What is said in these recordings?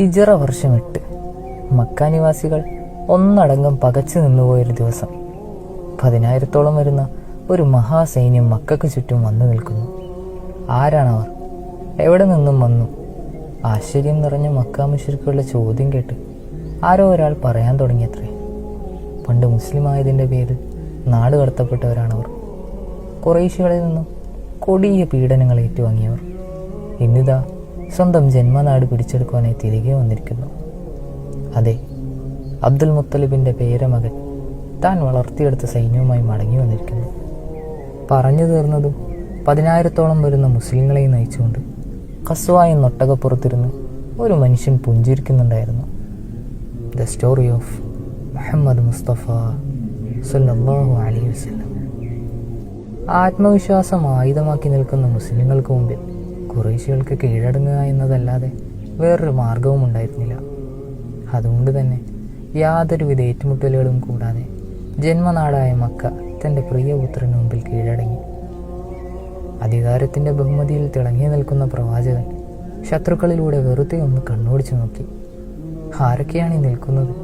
ഹിജറ വർഷം എട്ട് മക്ക നിവാസികൾ ഒന്നടങ്കം പകച്ചു നിന്നുപോയൊരു ദിവസം. പതിനായിരത്തോളം വരുന്ന ഒരു മഹാസൈന്യം മക്കൾക്ക് ചുറ്റും വന്നു നിൽക്കുന്നു. ആരാണവർ? എവിടെ നിന്നും വന്നു? ആശ്ചര്യം നിറഞ്ഞ മക്കാമുശിർക്കുള്ള ചോദ്യം കേട്ട് ആരോ ഒരാൾ പറയാൻ തുടങ്ങിയത്രേ. പണ്ട് മുസ്ലിം ആയതിന്റെ പേരിൽ നാട് കടത്തപ്പെട്ടവരാണവർ. കുറേശ്യകളിൽ നിന്നും കൊടിയ പീഡനങ്ങൾ ഏറ്റുവാങ്ങിയവർ. ഇന്നിതാ സ്വന്തം ജന്മനാട് പിടിച്ചെടുക്കുവാനായി തിരികെ വന്നിരിക്കുന്നു. അതെ അബ്ദുൽ മുത്തലിബിന്റെ പേരമകൻ താൻ വളർത്തിയെടുത്ത സൈന്യവുമായി മടങ്ങി വന്നിരിക്കുന്നു. പറഞ്ഞു തീർന്നതും പതിനായിരത്തോളം വരുന്ന മുസ്ലിങ്ങളെ നയിച്ചുകൊണ്ട് കസുവായ നൊട്ടകപ്പുറത്തിരുന്ന് ഒരു മനുഷ്യൻ പുഞ്ചിരിക്കുന്നുണ്ടായിരുന്നു. The story of Muhammad Mustafa സല്ലാഹു അലൈഹി വസല്ലം. ആത്മവിശ്വാസം ആയുധമാക്കി നിൽക്കുന്ന മുസ്ലിങ്ങൾക്ക് മുമ്പിൽ കുറേശ്യകൾക്ക് കീഴടങ്ങുക എന്നതല്ലാതെ വേറൊരു മാർഗവും ഉണ്ടായിരുന്നില്ല. അതുകൊണ്ട് തന്നെ യാതൊരുവിധ ഏറ്റുമുട്ടലുകളും കൂടാതെ ജന്മനാടായ മക്ക തന്റെ പ്രിയപുത്രന് മുമ്പിൽ കീഴടങ്ങി. അധികാരത്തിന്റെ ബഹുമതിയിൽ തിളങ്ങി നിൽക്കുന്ന പ്രവാചകൻ ശത്രുക്കളിലൂടെ വെറുതെ ഒന്ന് കണ്ണോടിച്ചു നോക്കി. ആരൊക്കെയാണ് ഈ നിൽക്കുന്നത്?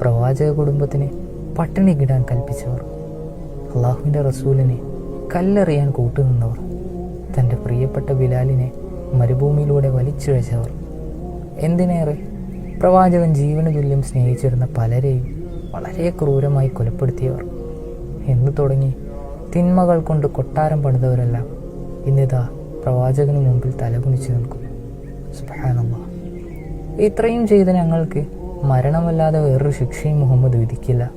പ്രവാചക കുടുംബത്തിന് പട്ടിണി കിടാൻ കൽപ്പിച്ചവർ. അള്ളാഹുവിന്റെ റസൂലിനെ കല്ലെറിയാൻ കൂട്ടുനിന്നവർ. പ്രിയപ്പെട്ട ബിലാലിനെ മരുഭൂമിയിലൂടെ വലിച്ചിഴച്ചവർ. എന്തിനേറെ? പ്രവാചകൻ ജീവന തുല്യം സ്നേഹിച്ചിരുന്ന പലരെയും വളരെ ക്രൂരമായി കൊലപ്പെടുത്തിയവർ. എന്ന് തുടങ്ങി തിന്മകൾ കൊണ്ട് കൊട്ടാരം പണിതവരെല്ലാം ഇന്നിതാ പ്രവാചകന് മുമ്പിൽ തലകുനിച്ചു നിൽക്കും. ഇത്രയും ചെയ്ത ഞങ്ങൾക്ക് മരണമല്ലാതെ വേറൊരു ശിക്ഷയും മുഹമ്മദ് വിധിക്കില്ല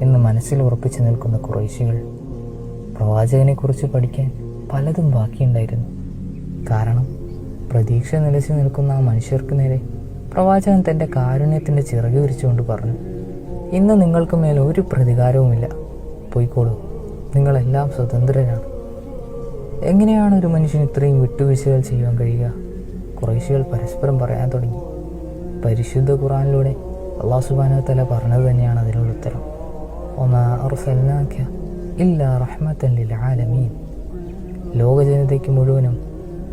എന്ന് മനസ്സിൽ ഉറപ്പിച്ചു നിൽക്കുന്ന കുറേശികൾ പ്രവാചകനെക്കുറിച്ച് പഠിക്കാൻ പലതും ബാക്കിയുണ്ടായിരുന്നു. കാരണം പ്രതീക്ഷ നിലച്ചു നിൽക്കുന്ന ആ മനുഷ്യർക്ക് നേരെ പ്രവാചകൻ തന്റെ കാരുണ്യത്തിന്റെ ചിറക് വിരിച്ചുകൊണ്ട് പറഞ്ഞു ഇന്ന് നിങ്ങൾക്ക് മേൽ ഒരു പ്രതികാരവുമില്ല. പോയിക്കോളൂ. നിങ്ങളെല്ലാം സ്വതന്ത്രരാണ്. എങ്ങനെയാണ് ഒരു മനുഷ്യൻ ഇത്രയും വിട്ടുവീഴ്ചകൾ ചെയ്യാൻ കഴിയുക? കുറേശ്ശികൾ പരസ്പരം പറയാൻ തുടങ്ങി. പരിശുദ്ധ ഖുറാനിലൂടെ അള്ളാഹു സുബാന തല പറഞ്ഞത് തന്നെയാണ് അതിനുള്ള ഉത്തരം. ഒന്ന് ഇല്ല റഹ്മത്തൻ ലിൽ ആലമീൻ. ലോക ജനതയ്ക്ക് മുഴുവനും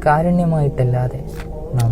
കാരുണ്യമായിട്ടല്ലാതെ നാം